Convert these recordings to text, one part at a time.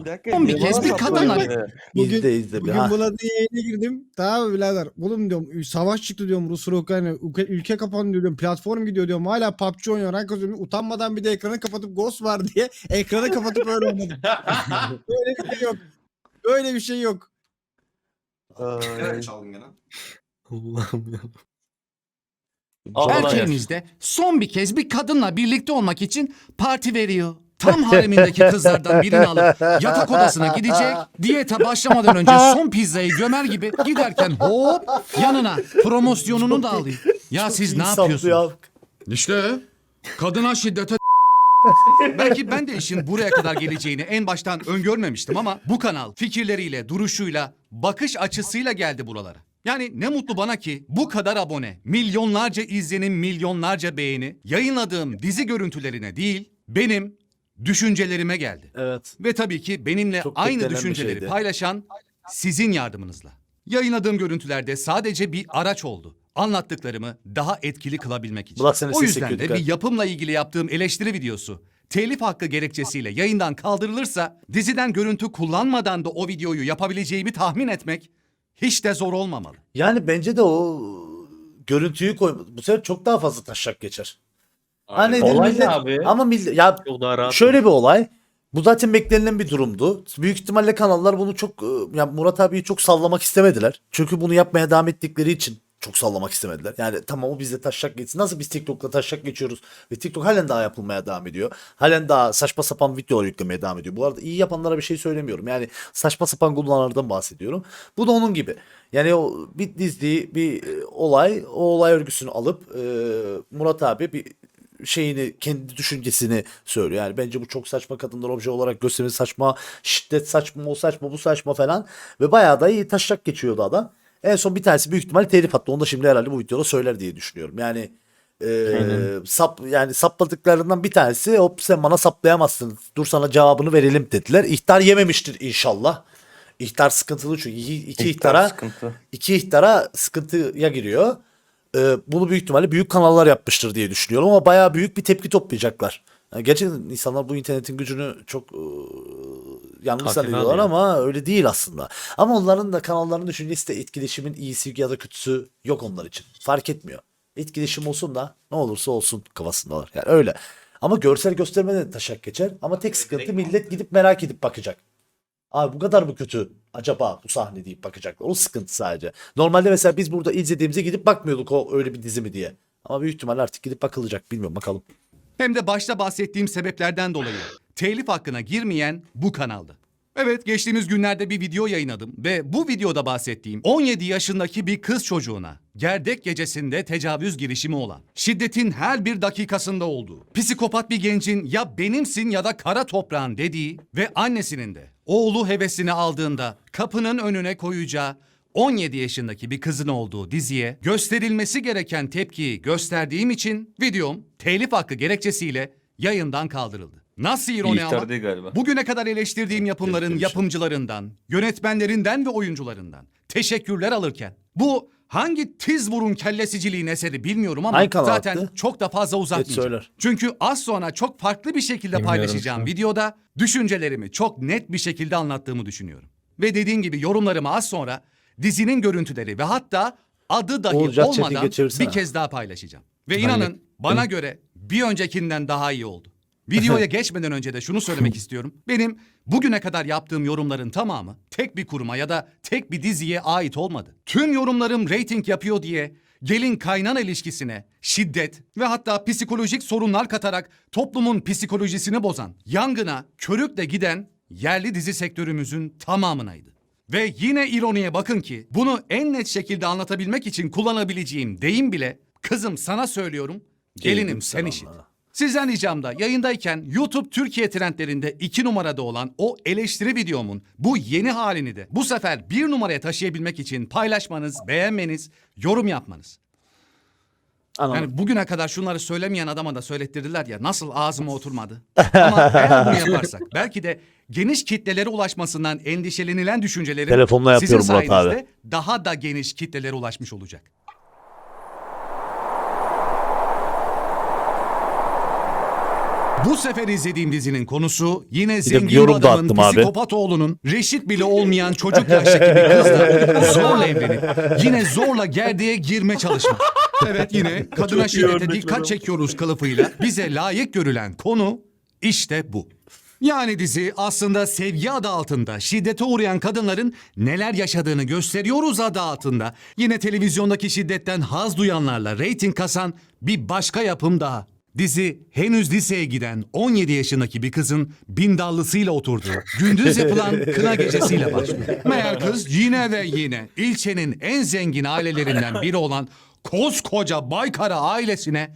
Bir dakika. Son bir niye kez bana bir kadınla- beni? Bugün, İzle izle bugün Ha. buna diye yayına girdim. Tamam mı birader? Oğlum diyorum savaş çıktı diyorum Rusya Ukrayna. Ülke, ülke kapanıyor diyorum. Platform gidiyor diyorum. Hala PUBG oynuyor. Rank atıyorum. Utanmadan bir de ekranı kapatıp Ghost var diye ekranı kapatıp öyle oynadım. Böyle bir şey yok. Böyle bir şey yok. Evet çaldın gene. Allah'ım ya. Al bana Erkeğiniz de son bir kez bir kadınla birlikte olmak için parti veriyor. Tam haremindeki kızlardan birini alıp yatak odasına gidecek. Diyete başlamadan önce son pizzayı gömer gibi giderken hop yanına promosyonunu da alıyor. Ya siz ne yapıyorsunuz? ya. İşte kadına şiddete Belki ben de işin buraya kadar geleceğini en baştan öngörmemiştim ama bu kanal fikirleriyle, duruşuyla, bakış açısıyla geldi buralara. Yani ne mutlu bana ki bu kadar abone, milyonlarca izlenim, milyonlarca beğeni yayınladığım dizi görüntülerine değil, benim düşüncelerime geldi. Evet. Ve tabii ki benimle Çok aynı beklenen bir düşünceleri şeydi. paylaşan sizin yardımınızla. Yayınladığım görüntülerde sadece bir araç oldu. Anlattıklarımı daha etkili kılabilmek için. Burak seni o yüzden de bir yapımla ilgili yaptığım eleştiri videosu telif hakkı gerekçesiyle yayından kaldırılırsa diziden görüntü kullanmadan da o videoyu yapabileceğimi tahmin etmek hiç de zor olmamalı. Yani bence de o görüntüyü koy. Bu sefer çok daha fazla taşak geçer. Hani Olay ne millet- abi? Ama millet ya Çok daha rahat. şöyle bir olay. Bu zaten beklenilen bir durumdu. Büyük ihtimalle kanallar bunu çok e, ya Murat abiyi çok sallamak istemediler. Çünkü bunu yapmaya devam ettikleri için çok sallamak istemediler. Yani tamam o bizde taşak geçsin. Nasıl biz TikTok'la taşak geçiyoruz ve TikTok halen daha yapılmaya devam ediyor. Halen daha saçma sapan videolar yüklemeye devam ediyor. Bu arada iyi yapanlara bir şey söylemiyorum. Yani saçma sapan kullananlardan bahsediyorum. Bu da onun gibi. Yani o bir dizi, bir e, olay, o olay örgüsünü alıp e, Murat abi bir şeyini kendi düşüncesini söylüyor. Yani bence bu çok saçma kadınlar obje olarak göstermesi saçma, şiddet saçma, o saçma, bu saçma falan ve bayağı da iyi taşak geçiyordu adam. En son bir tanesi büyük ihtimalle telif attı. Onu da şimdi herhalde bu videoda söyler diye düşünüyorum. Yani e, sap yani sapladıklarından bir tanesi hop sen bana saplayamazsın. Dur sana cevabını verelim dediler. İhtar yememiştir inşallah. İhtar sıkıntılı çünkü iki, iki ihtara sıkıntı. iki ihtara sıkıntıya giriyor. Ee, bunu büyük ihtimalle büyük kanallar yapmıştır diye düşünüyorum ama bayağı büyük bir tepki toplayacaklar. Yani gerçekten insanlar bu internetin gücünü çok e, yanlış zannediyorlar ama öyle değil aslında. Ama onların da kanalların düşüncesi de etkileşimin iyisi ya da kötüsü yok onlar için. Fark etmiyor. Etkileşim olsun da ne olursa olsun kafasındalar. Yani öyle. Ama görsel göstermeden de taşak geçer. Ama tek sıkıntı millet gidip merak edip bakacak. Abi bu kadar mı kötü acaba bu sahne deyip bakacaklar. O sıkıntı sadece. Normalde mesela biz burada izlediğimizde gidip bakmıyorduk o öyle bir dizi mi diye. Ama büyük ihtimalle artık gidip bakılacak. Bilmiyorum bakalım. Hem de başta bahsettiğim sebeplerden dolayı telif hakkına girmeyen bu kanaldı. Evet geçtiğimiz günlerde bir video yayınladım ve bu videoda bahsettiğim 17 yaşındaki bir kız çocuğuna gerdek gecesinde tecavüz girişimi olan, şiddetin her bir dakikasında olduğu, psikopat bir gencin ya benimsin ya da kara toprağın dediği ve annesinin de oğlu hevesini aldığında kapının önüne koyacağı 17 yaşındaki bir kızın olduğu diziye gösterilmesi gereken tepkiyi gösterdiğim için videom telif hakkı gerekçesiyle yayından kaldırıldı. Nasıl ironi ama? İhtar değil galiba. Bugüne kadar eleştirdiğim yapımların yapımcılarından, yönetmenlerinden ve oyuncularından teşekkürler alırken bu hangi tiz burun kellesiciliğin eseri bilmiyorum ama Hangi kanal zaten attı? çok da fazla uzatmayacağım. söyler. Çünkü az sonra çok farklı bir şekilde Bilmiyorum paylaşacağım videoda düşüncelerimi çok net bir şekilde anlattığımı düşünüyorum. Ve dediğim gibi yorumlarımı az sonra dizinin görüntüleri ve hatta adı dahi Oğuz, olmadan bir kez daha paylaşacağım. Ve Ben inanın de- bana göre bir öncekinden daha iyi oldu. Videoya geçmeden önce de şunu söylemek istiyorum. Benim bugüne kadar yaptığım yorumların tamamı tek bir kuruma ya da tek bir diziye ait olmadı. Tüm yorumlarım reyting yapıyor diye gelin kaynana ilişkisine şiddet ve hatta psikolojik sorunlar katarak toplumun psikolojisini bozan, yangına körükle giden yerli dizi sektörümüzün tamamınaydı. Ve yine ironiye bakın ki bunu en net şekilde anlatabilmek için kullanabileceğim deyim bile kızım sana söylüyorum gelinim sen işit. Sizden ricam da yayındayken YouTube Türkiye trendlerinde iki numarada olan o eleştiri videomun bu yeni halini de bu sefer bir numaraya taşıyabilmek için paylaşmanız, beğenmeniz, yorum yapmanız. Anladım. Yani bugüne kadar şunları söylemeyen adama da söylettirdiler ya nasıl ağzıma oturmadı. Ama eğer bunu yaparsak belki de geniş kitlelere ulaşmasından endişelenilen düşüncelerin Telefonla sizin yapıyorum Murat abi. sayenizde daha da geniş kitlelere ulaşmış olacak. Bu sefer izlediğim dizinin konusu yine zengin yorum bir da adamın attım abi. psikopat oğlunun reşit bile olmayan çocuk yaştaki bir kızla zorla evlenip yine zorla gerdeğe girme çalışması. Evet yine kadına şiddete dikkat çekiyoruz kılıfıyla bize layık görülen konu işte bu. Yani dizi aslında sevgi adı altında şiddete uğrayan kadınların neler yaşadığını gösteriyoruz adı altında. Yine televizyondaki şiddetten haz duyanlarla reyting kasan bir başka yapım daha. Dizi henüz liseye giden 17 yaşındaki bir kızın bindallısıyla oturduğu gündüz yapılan kına gecesiyle başlıyor. Meğer kız yine ve yine ilçenin en zengin ailelerinden biri olan koskoca Baykara ailesine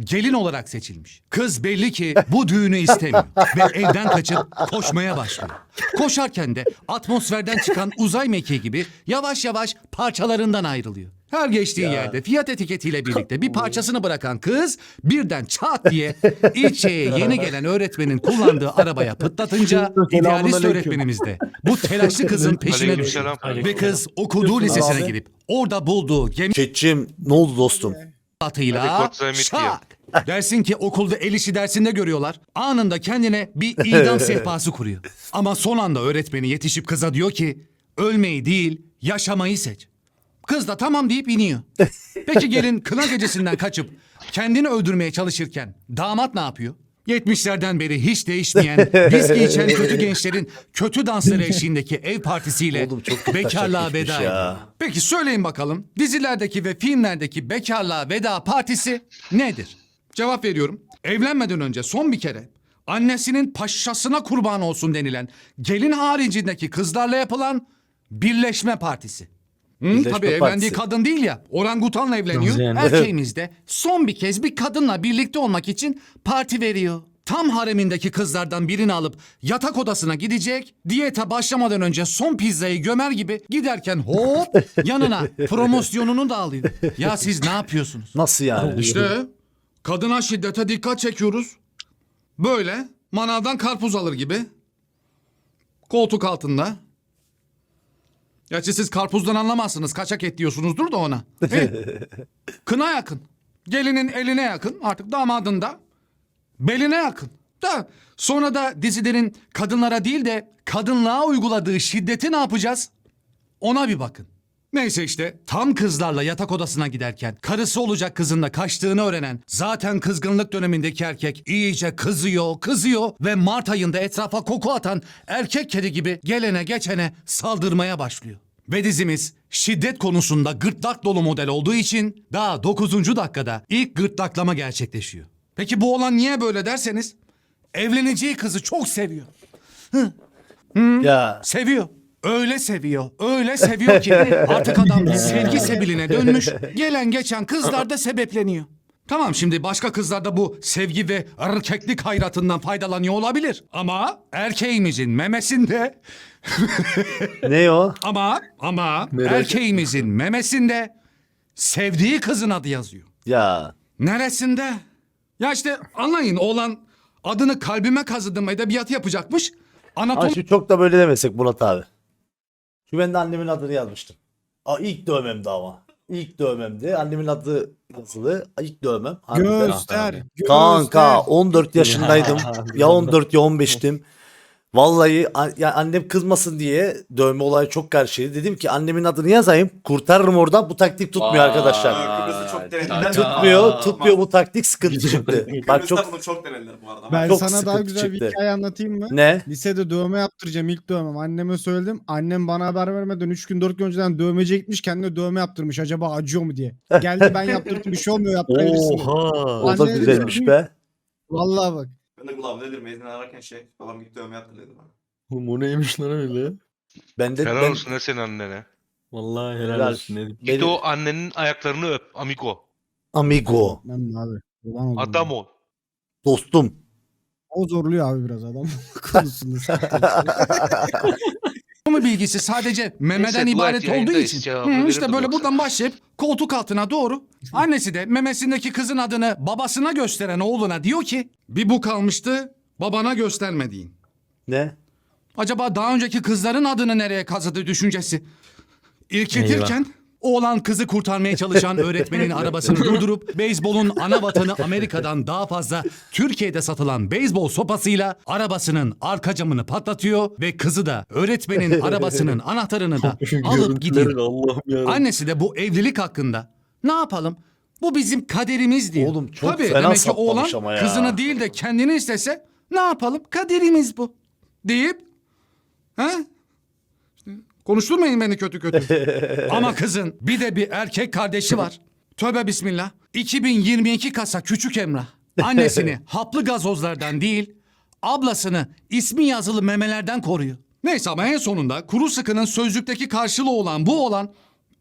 gelin olarak seçilmiş. Kız belli ki bu düğünü istemiyor ve evden kaçıp koşmaya başlıyor. Koşarken de atmosferden çıkan uzay mekiği gibi yavaş yavaş parçalarından ayrılıyor. Her geçtiği yerde fiyat etiketiyle birlikte bir parçasını bırakan kız birden çat diye ilçeye yeni gelen öğretmenin kullandığı arabaya pıtlatınca idealist öğretmenimiz de bu telaşlı kızın peşine düşüyor. Aleykümselam. Ve kız okuduğu lisesine girip orada bulduğu gemi Çetçim ne oldu dostum? atıyla Hadi Ümit şak. Dersin ki okulda el işi dersinde görüyorlar. Anında kendine bir idam sehpası kuruyor. Ama son anda öğretmeni yetişip kıza diyor ki ölmeyi değil yaşamayı seç. Kız da tamam deyip iniyor. Peki gelin kına gecesinden kaçıp kendini öldürmeye çalışırken damat ne yapıyor? 70'lerden beri hiç değişmeyen viski içen kötü gençlerin kötü dansları eşliğindeki ev partisiyle Oğlum çok bekarlığa taşak geçmiş veda ya. ediyor. Peki söyleyin bakalım dizilerdeki ve filmlerdeki bekarlığa veda partisi nedir? Cevap veriyorum. Evlenmeden önce son bir kere annesinin paşasına kurban olsun denilen gelin haricindeki kızlarla yapılan birleşme partisi. Hı, Birleşme tabii evlendiği partisi. kadın değil ya. Orangutanla evleniyor. Erkeğimiz de son bir kez bir kadınla birlikte olmak için parti veriyor. Tam haremindeki kızlardan birini alıp yatak odasına gidecek. Diyete başlamadan önce son pizzayı gömer gibi giderken hop yanına promosyonunu da alıyor. Ya siz ne yapıyorsunuz? Nasıl yani? İşte kadına şiddete dikkat çekiyoruz. Böyle manavdan karpuz alır gibi. Koltuk altında. Gerçi siz karpuzdan anlamazsınız. Kaçak et diyorsunuzdur da ona. İyi. Kına yakın. Gelinin eline yakın. Artık damadın da beline yakın. Da sonra da dizilerin kadınlara değil de kadınlığa uyguladığı şiddeti ne yapacağız? Ona bir bakın. Neyse işte tam kızlarla yatak odasına giderken karısı olacak kızın da kaçtığını öğrenen zaten kızgınlık dönemindeki erkek iyice kızıyor kızıyor ve Mart ayında etrafa koku atan erkek kedi gibi gelene geçene saldırmaya başlıyor. Ve dizimiz şiddet konusunda gırtlak dolu model olduğu için daha 9. dakikada ilk gırtlaklama gerçekleşiyor. Peki bu olan niye böyle derseniz evleneceği kızı çok seviyor. Ya Seviyor. Öyle seviyor. Öyle seviyor ki artık adam sevgi sebiline dönmüş. Gelen geçen kızlar da sebepleniyor. Tamam şimdi başka kızlar da bu sevgi ve erkeklik hayratından faydalanıyor olabilir. Ama erkeğimizin memesinde ne o? ama ama erkeğimizin memesinde sevdiği kızın adı yazıyor. Ya Neresinde? Ya işte anlayın oğlan adını kalbime kazıdım edebiyatı yapacakmış. Anatomi şimdi çok da böyle demesek Murat abi. Çünkü ben de annemin adını yazmıştım. Aa, ilk dövmemdi ama. İlk dövmemdi. Annemin adı yazılı. İlk dövmem. Harbiden. Göster. göster. Kanka 14 yaşındaydım. ya 14 ya 15'tim. Vallahi a- ya annem kızmasın diye dövme olayı çok karşıydı. Dedim ki annemin adını yazayım. Kurtarırım oradan. Bu taktik tutmuyor arkadaşlar. Kıbrıs'ı çok denediler. Tutmuyor. Tutmuyor bu taktik sıkıntı çıktı. Bak Kıbrıs'ta çok bunu çok denediler bu arada. Ben Çok sana daha sıkıntı güzel bir çıktı. hikaye anlatayım mı? ne? Lisede dövme yaptıracağım ilk dövmem. Anneme söyledim. Annem bana haber vermeden 3 gün 4 gün önceden dövmeciye gitmiş kendine dövme yaptırmış. Acaba acıyor mu diye. Geldi ben yaptırdım bir şey olmuyor yaptırabilirsin. dedi. O da Anne güzelmiş dedim, be. Vallahi bak. De kulağım nedir mezun ararken şey babam gitti dövme yaptı dedi bana. Bu neymiş lan öyle? Ben de Helal ben, olsun ne senin annene. Vallahi helal, Helal. olsun. Git benim- o annenin ayaklarını öp amigo. amigo. Ben de abi. Ulan oldum Adam ol. Dostum. O zorluyor abi biraz adam konusunda. bilgisi sadece memeden ibaret et, olduğu yayındayız, için. cevabı Hı, verirdim işte böyle yoksa. buradan başlayıp koltuk altına doğru. Annesi de memesindeki kızın adını babasına gösteren oğluna diyor ki bir bu kalmıştı babana göstermediğin. Ne? Acaba daha önceki kızların adını nereye kazıdı düşüncesi. İrkiltirken Oğlan kızı kurtarmaya çalışan öğretmenin arabasını durdurup beyzbolun ana vatanı Amerika'dan daha fazla Türkiye'de satılan beyzbol sopasıyla arabasının arka camını patlatıyor ve kızı da öğretmenin arabasının anahtarını da alıp gidiyor. Allah'ım ya. Annesi de bu evlilik hakkında ne yapalım? Bu bizim kaderimiz diyor. Oğlum çok Tabii, fena demek ki saplamış oğlan ama ya. kızını değil de kendini istese ne yapalım? Kaderimiz bu. Deyip ha? Konuşturmayın beni kötü kötü. Ama kızın bir de bir erkek kardeşi var. Tövbe bismillah. 2022 kasa küçük Emrah. Annesini haplı gazozlardan değil, ablasını ismi yazılı memelerden koruyor. Neyse ama en sonunda kuru sıkının sözlükteki karşılığı olan bu olan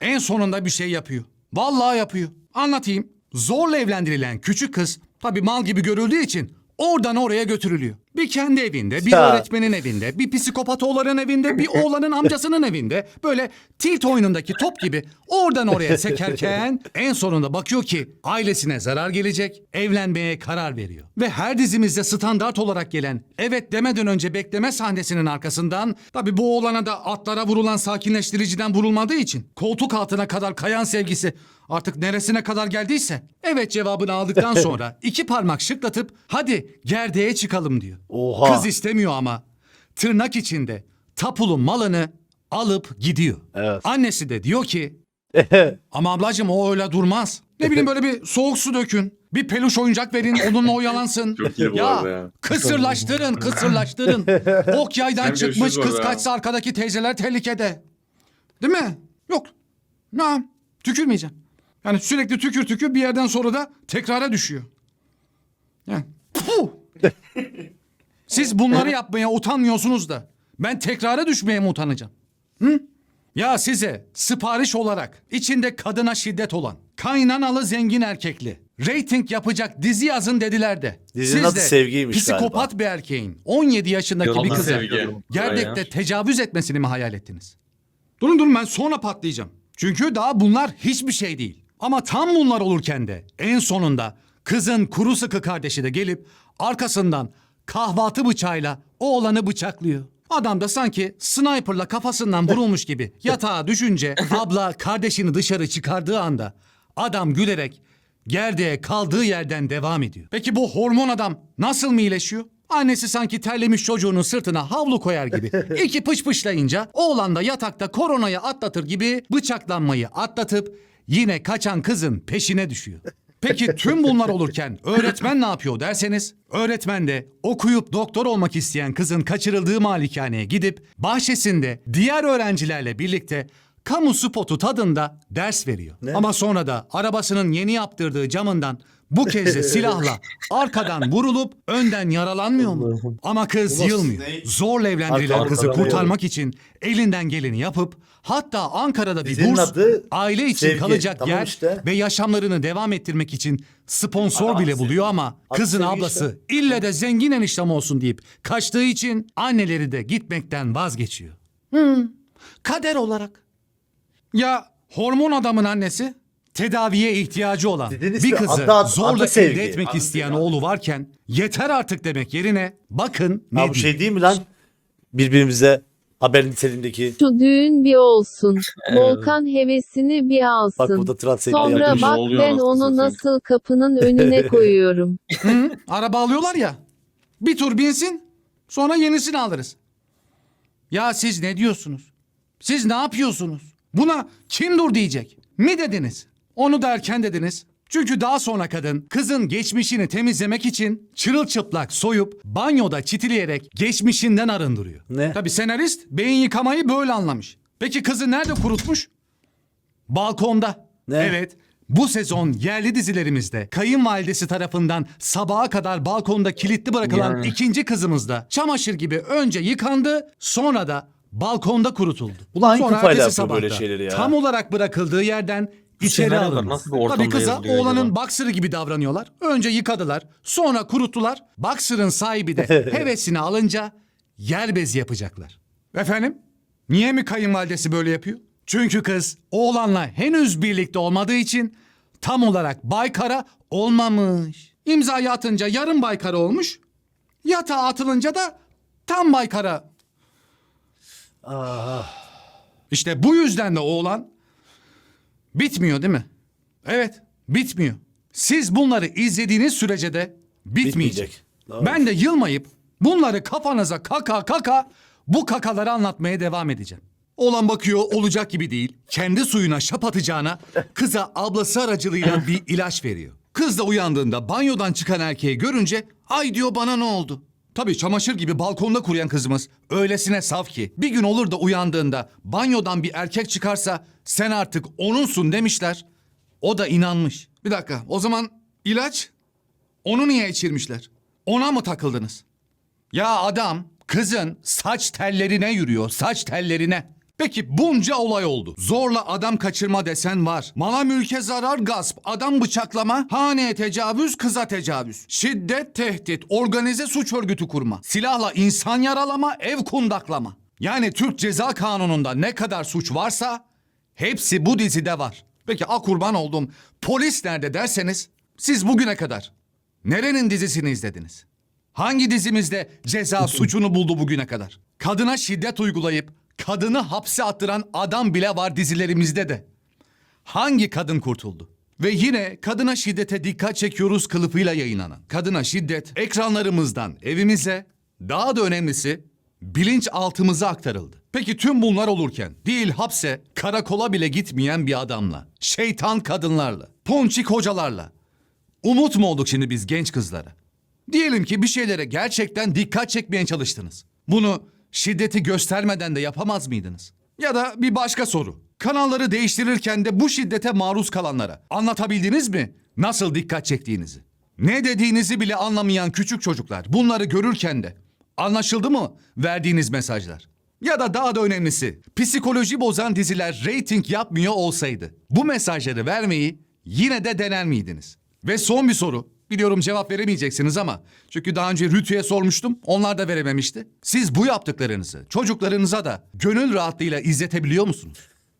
en sonunda bir şey yapıyor. Vallahi yapıyor. Anlatayım. Zorla evlendirilen küçük kız tabii mal gibi görüldüğü için oradan oraya götürülüyor. Bir kendi evinde, bir Ya. öğretmenin evinde, bir psikopat oğlanın evinde, bir oğlanın amcasının evinde böyle tilt oyunundaki top gibi oradan oraya sekerken en sonunda bakıyor ki ailesine zarar gelecek, evlenmeye karar veriyor. Ve her dizimizde standart olarak gelen evet demeden önce bekleme sahnesinin arkasından tabi bu oğlana da atlara vurulan sakinleştiriciden vurulmadığı için koltuk altına kadar kayan sevgisi artık neresine kadar geldiyse evet cevabını aldıktan sonra iki parmak şıklatıp hadi gerdeğe çıkalım diyor. Oha. Kız istemiyor ama tırnak içinde tapulu malını alıp gidiyor. Evet. Annesi de diyor ki ama ablacığım o öyle durmaz. Ne bileyim böyle bir soğuk su dökün. Bir peluş oyuncak verin onunla oyalansın. Çok iyi bu ya, arada ya. Kısırlaştırın kısırlaştırın. Ok yaydan Sen çıkmış görüşürüz kız orada. kaçsa arkadaki teyzeler tehlikede. Değil mi? Yok. Ne? Tükürmeyeceğim. Yani sürekli tükür tükür bir yerden sonra da tekrara düşüyor. Yani, puh! Siz bunları yapmaya utanmıyorsunuz da ben tekrara düşmeye mi utanacağım? Hı? Ya size sipariş olarak içinde kadına şiddet olan, kaynanalı zengin erkekli, reyting yapacak dizi yazın dediler de. Dizinin siz adı de Sevgiymiş psikopat bir erkeğin 17 yaşındaki Yalan bir kıza sevgi. gerdekte tecavüz etmesini mi hayal ettiniz? Durun durun ben sonra patlayacağım. Çünkü daha bunlar hiçbir şey değil. Ama tam bunlar olurken de en sonunda kızın kuru sıkı kardeşi de gelip arkasından kahvaltı bıçağıyla oğlanı bıçaklıyor. Adam da sanki sniperla kafasından vurulmuş gibi yatağa düşünce abla kardeşini dışarı çıkardığı anda adam gülerek gerdeğe kaldığı yerden devam ediyor. Peki bu hormon adam nasıl mı iyileşiyor? Annesi sanki terlemiş çocuğunun sırtına havlu koyar gibi. İki pış pışlayınca oğlan da yatakta koronayı atlatır gibi bıçaklanmayı atlatıp yine kaçan kızın peşine düşüyor. Peki tüm bunlar olurken öğretmen ne yapıyor derseniz? Öğretmen de okuyup doktor olmak isteyen kızın kaçırıldığı malikaneye gidip bahçesinde diğer öğrencilerle birlikte kamu spotu tadında ders veriyor. Ama sonra da arabasının yeni yaptırdığı camından bu kez de silahla arkadan vurulup önden yaralanmıyor mu? Ama kız yılmıyor. ne- Zorla evlendirilen Arka- kızı arkadan kurtarmak için elinden geleni yapıp hatta Ankara'da bir Dizinin burs adı aile için Sevgi. kalacak Tamam yer işte. ve yaşamlarını devam ettirmek için sponsor Adam bile sevgi. buluyor ama Adı kızın sevgi ablası ille de zengin eniştem olsun deyip kaçtığı için anneleri de gitmekten vazgeçiyor. Hı, kader olarak. Ya hormon adamın annesi tedaviye ihtiyacı olan Dizinin bir kızı adı- adı zorla Sevgi. elde etmek Adı isteyen Sevgi. oğlu varken yeter artık demek yerine bakın ne Ha bu diyor. şey değil mi lan? Birbirimize haber niteliğindeki. Şu düğün bir olsun. Volkan hevesini bir Bak alsın. burada translate Sonra yapmış. bak oluyor ben anasını onu nasıl kapının önüne koyuyorum. Hı, araba alıyorlar ya. Bir tur binsin sonra yenisini alırız. Ya siz ne diyorsunuz? Siz ne yapıyorsunuz? Buna kim dur diyecek? Mi dediniz? Onu da erken dediniz. Çünkü daha sonra kadın kızın geçmişini temizlemek için çırılçıplak soyup banyoda çitileyerek geçmişinden arındırıyor. Ne? Tabi senarist beyin yıkamayı böyle anlamış. Peki kızı nerede kurutmuş? Balkonda. Ne? Evet. Bu sezon yerli dizilerimizde kayınvalidesi tarafından sabaha kadar balkonda kilitli bırakılan Yani. ikinci kızımız da çamaşır gibi önce yıkandı sonra da balkonda kurutuldu. Ulan hangi Sonra kafayla ertesi yapıyor böyle şeyleri ya? Tam olarak bırakıldığı yerden içeri senaryolar alındı. nasıl bir ortamda Tabii kıza yazılıyor oğlanın acaba? baksırı gibi davranıyorlar. Önce yıkadılar sonra kuruttular. Baksırın sahibi de hevesini alınca yer bezi yapacaklar. Efendim? Niye mi kayınvalidesi böyle yapıyor? Çünkü kız oğlanla henüz birlikte olmadığı için tam olarak baykara olmamış. İmzayı atınca yarım baykara olmuş. Yatağa atılınca da tam baykara. Ah, İşte bu yüzden de oğlan Bitmiyor değil mi? Evet, bitmiyor. Siz bunları izlediğiniz sürece de bitmeyecek. Bitmeyecek. Doğru. Ben de yılmayıp bunları kafanıza kaka kaka bu kakaları anlatmaya devam edeceğim. Olan bakıyor olacak gibi değil. Kendi suyuna şap atacağına kıza ablası aracılığıyla bir ilaç veriyor. Kız da uyandığında banyodan çıkan erkeği görünce ay diyor bana ne oldu? Tabii çamaşır gibi balkonda kuruyan kızımız öylesine saf ki bir gün olur da uyandığında banyodan bir erkek çıkarsa sen artık onunsun demişler. O da inanmış. Bir dakika o zaman ilaç onu niye içirmişler? Ona mı takıldınız? Ya adam kızın saç tellerine yürüyor, saç tellerine. Peki bunca olay oldu. Zorla adam kaçırma desen var. Mala mülke zarar gasp, adam bıçaklama, haneye tecavüz, kıza tecavüz. Şiddet, tehdit, organize suç örgütü kurma. Silahla insan yaralama, ev kundaklama. Yani Türk Ceza Kanunu'nda ne kadar suç varsa hepsi bu dizide var. Peki a kurban oldum. Polis nerede derseniz siz bugüne kadar nerenin dizisini izlediniz? Hangi dizimizde ceza suçunu buldu bugüne kadar? Kadına şiddet uygulayıp kadını hapse attıran adam bile var dizilerimizde de. Hangi kadın kurtuldu? Ve yine kadına şiddete dikkat çekiyoruz kılıfıyla yayınlanan. Kadına şiddet ekranlarımızdan evimize, daha da önemlisi bilinçaltımıza aktarıldı. Peki tüm bunlar olurken değil hapse, karakola bile gitmeyen bir adamla, şeytan kadınlarla, ponçik hocalarla, Umut mu olduk şimdi biz genç kızlara? Diyelim ki bir şeylere gerçekten dikkat çekmeye çalıştınız. Bunu şiddeti göstermeden de yapamaz mıydınız? Ya da bir başka soru. Kanalları değiştirirken de bu şiddete maruz kalanlara anlatabildiniz mi nasıl dikkat çektiğinizi? Ne dediğinizi bile anlamayan küçük çocuklar bunları görürken de anlaşıldı mı verdiğiniz mesajlar? Ya da daha da önemlisi psikoloji bozan diziler reyting yapmıyor olsaydı bu mesajları vermeyi yine de dener miydiniz? Ve son bir soru. Biliyorum cevap veremeyeceksiniz ama çünkü daha önce Rütü'ye sormuştum. Onlar da verememişti. Siz bu yaptıklarınızı çocuklarınıza da gönül rahatlığıyla izletebiliyor musunuz?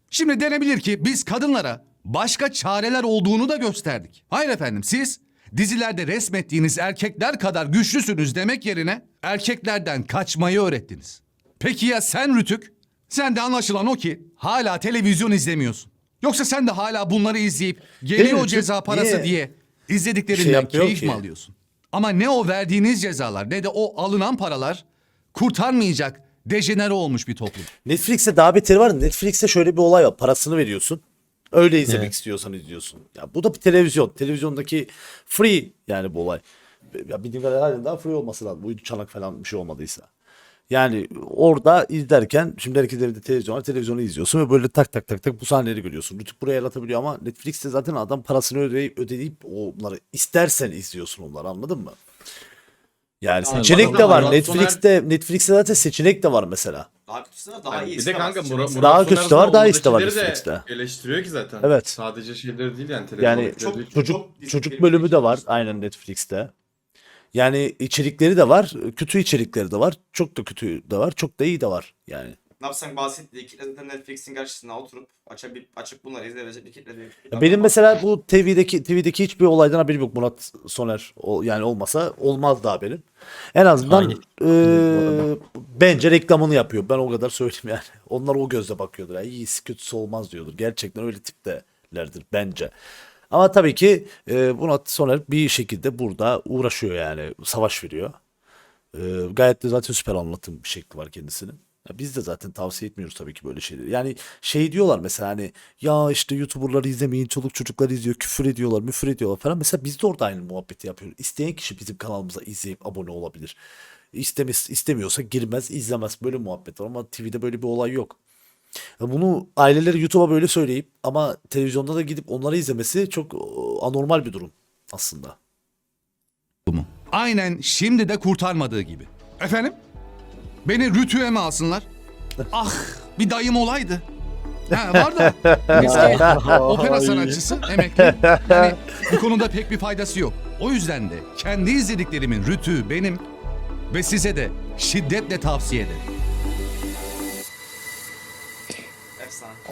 Şimdi denebilir ki biz kadınlara başka çareler olduğunu da gösterdik. Hayır efendim siz dizilerde resmettiğiniz erkekler kadar güçlüsünüz demek yerine erkeklerden kaçmayı öğrettiniz. Peki ya sen Rütük? Sen de anlaşılan o ki hala televizyon izlemiyorsun. Yoksa sen de hala bunları izleyip geliyor ceza parası diye izlediklerinden yapmıyor keyif ki? mi alıyorsun? Ama ne o verdiğiniz cezalar ne de o alınan paralar kurtarmayacak dejenere olmuş bir toplum. Netflix'te daha beteri var. Netflix'te şöyle bir olay var. Parasını veriyorsun. Öyle izlemek Evet. istiyorsan izliyorsun. Ya bu da bir televizyon. Televizyondaki free yani bu olay. Ya bildiğim kadarıyla daha free olması lazım. Bu çanak falan bir şey olmadıysa. Yani orada izlerken şimdi herkes evde televizyon var. Televizyonu izliyorsun ve böyle tak tak tak tak bu sahneleri görüyorsun. Rütük buraya el atabiliyor ama Netflix'te zaten adam parasını ödeyip, ödeyip onları istersen izliyorsun onları anladın mı? Yani Yani seçenek de var. Murat Netflix'te Netflix'te zaten seçenek de var mesela. Daha kötüsü daha Yani iyisi bir de kanka Murat, mesela- Daha Murat kötüsü Soner var, daha iyisi de var oradakileri Netflix'te. Eleştiriyor ki zaten. Evet. Sadece şeyleri değil yani. Yani televizyondakileri değil. çocuk çok çocuk bölümü de var aynen Netflix'te. Yani içerikleri de var, kötü içerikleri de var, çok da kötü de var, çok da iyi de var yani. Ne yapsan bahsettiği kitle zaten Netflix'in karşısına oturup açıp, açıp bunları izleyebilecek bir kitle değil. Ya benim mesela bu TV'deki TV'deki hiçbir olaydan haberim yok Murat Soner o, yani olmasa olmaz da haberim. En azından eee, bence reklamını yapıyor. Ben o kadar söyleyeyim yani. Onlar o gözle bakıyordur. Yani iyisi kötüsü olmaz diyordur. Gerçekten öyle tiptelerdir bence. Ama tabii ki eee Murat Soner bir şekilde burada uğraşıyor yani. Savaş veriyor. Eee, gayet de zaten süper anlatım bir şekli var kendisinin. Ya biz de zaten tavsiye etmiyoruz tabii ki böyle şeyleri. Yani şey diyorlar mesela hani ya işte YouTuber'ları izlemeyin, çoluk çocuklar izliyor, küfür ediyorlar, müfür ediyorlar falan. Mesela biz de orada aynı muhabbeti yapıyoruz. İsteyen kişi bizim kanalımıza izleyip abone olabilir. İstemiş, istemiyorsa girmez, izlemez. Böyle muhabbet var ama TV'de böyle bir olay yok. Bunu aileleri YouTube'a böyle söyleyip ama televizyonda da gidip onları izlemesi çok e, anormal bir durum aslında. mu? Aynen şimdi de kurtarmadığı gibi. Efendim? Beni rütüye mi alsınlar? ah bir dayım olaydı. Ha, var da eski opera sanatçısı emekli. Yani bu konuda pek bir faydası yok. O yüzden de kendi izlediklerimin rütüğü benim ve size de şiddetle tavsiye ederim.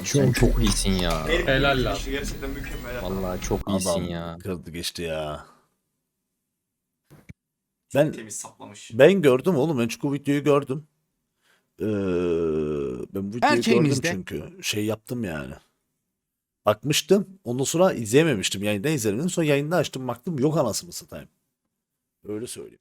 Sen çok iyisin ya. Helal lan. Gerçekten mükemmel. Vallahi çok iyisin ya. kırdı geçti ya. Ben Temiz saplamış. Ben gördüm oğlum. Ben çünkü bu videoyu gördüm. Ee, ben bu videoyu Erkeğimizde- gördüm çünkü. Şey yaptım yani. Bakmıştım. Ondan sonra izleyememiştim. Yayında izlemedim. Sonra yayında açtım baktım yok anasını satayım. Öyle söyleyeyim.